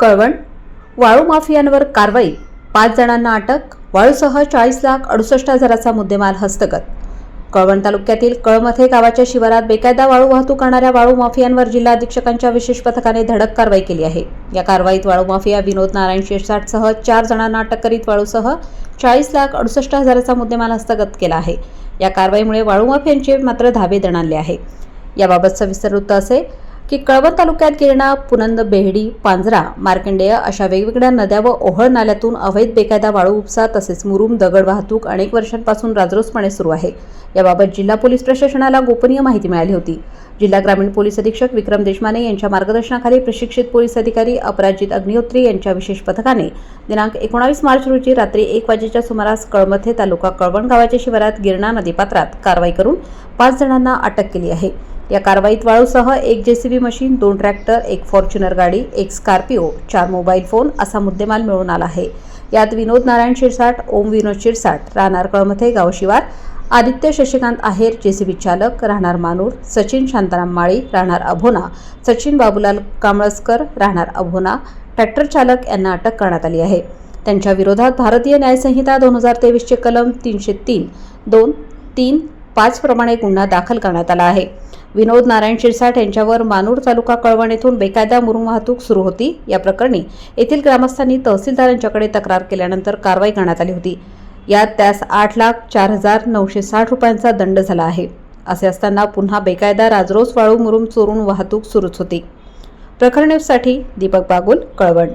कळवण वाळू माफियांवर कारवाई पाच जणांना अटक वाळूसह चाळीस लाख अडुसष्ट हजाराचा मुद्देमाल हस्तगत. कळवण तालुक्यातील कळमथे गावाच्या शिवारात बेकायदा वाळू वाहतूक करणाऱ्या वाळू माफियांवर जिल्हा अधीक्षकांच्या विशेष पथकाने धडक कारवाई केली आहे. या कारवाईत वाळू माफिया विनोद नारायण शिरसाटसह चार जणांना अटक करीत वाळूसह चाळीस लाख अडुसष्ट हजाराचा मुद्देमाल हस्तगत केला आहे. या कारवाईमुळे वाळू माफियांचे मात्र धाबे दणाणले आहे. याबाबत सविस्तर वृत्त असे की कळवण तालुक्यात गिरणा पुनंद बेहडी पांजरा मार्कंडेय अशा वेगवेगळ्या नद्या व ओहळ नाल्यातून अवैध बेकायदा वाळू उपसा तसेच मुरुम दगड वाहतूक अनेक वर्षांपासून राजरोसपणे सुरू आहे. याबाबत जिल्हा पोलीस प्रशासनाला गोपनीय माहिती मिळाली होती. जिल्हा ग्रामीण पोलीस अधीक्षक विक्रम देशमाने यांच्या मार्गदर्शनाखाली प्रशिक्षित पोलीस अधिकारी अपराजित अग्निहोत्री यांच्या विशेष पथकाने दिनांक एकोणावीस मार्च रोजी रात्री एक वाजेच्या सुमारास कळमथे तालुका कळवण गावाच्या शिवारात गिरणा नदीपात्रात कारवाई करून पाच जणांना अटक केली आहे. या कारवाईत वाळूसह एक जेसीबी मशीन दोन ट्रॅक्टर एक फॉर्च्युनर गाडी एक स्कॉर्पिओ चार मोबाईल फोन असा मुद्देमाल मिळून आला आहे. यात विनोद नारायण शिरसाट ओम विनोद शिरसाट राहणार कळमथे गावशिवार आदित्य शशिकांत आहेर जेसीबी चालक राहणार मानूर सचिन शांताराम माळी राहणार अभोना सचिन बाबूलाल कांबळसकर राहणार अभोना ट्रॅक्टर चालक यांना अटक करण्यात आली आहे. त्यांच्या विरोधात भारतीय न्यायसंहिता दोन हजार तेवीसचे कलम तीनशे तीन दोन तीन पाच प्रमाणे गुन्हा दाखल करण्यात आला आहे. विनोद नारायण शिरसाट यांच्यावर मानूर तालुका कळवण येथून बेकायदा मुरुम वाहतूक सुरू होती. या प्रकरणी येथील ग्रामस्थांनी तहसीलदार यांच्याकडे तक्रार केल्यानंतर कारवाई करण्यात आली होती. यात त्यास आठ लाख चार हजार नऊशे साठ रुपयांचा दंड झाला आहे. असे असताना पुन्हा बेकायदा राजरोस वाळू मुरुम चोरून वाहतूक सुरूच होती. प्रखर न्यूजसाठी दीपक बागुल कळवण.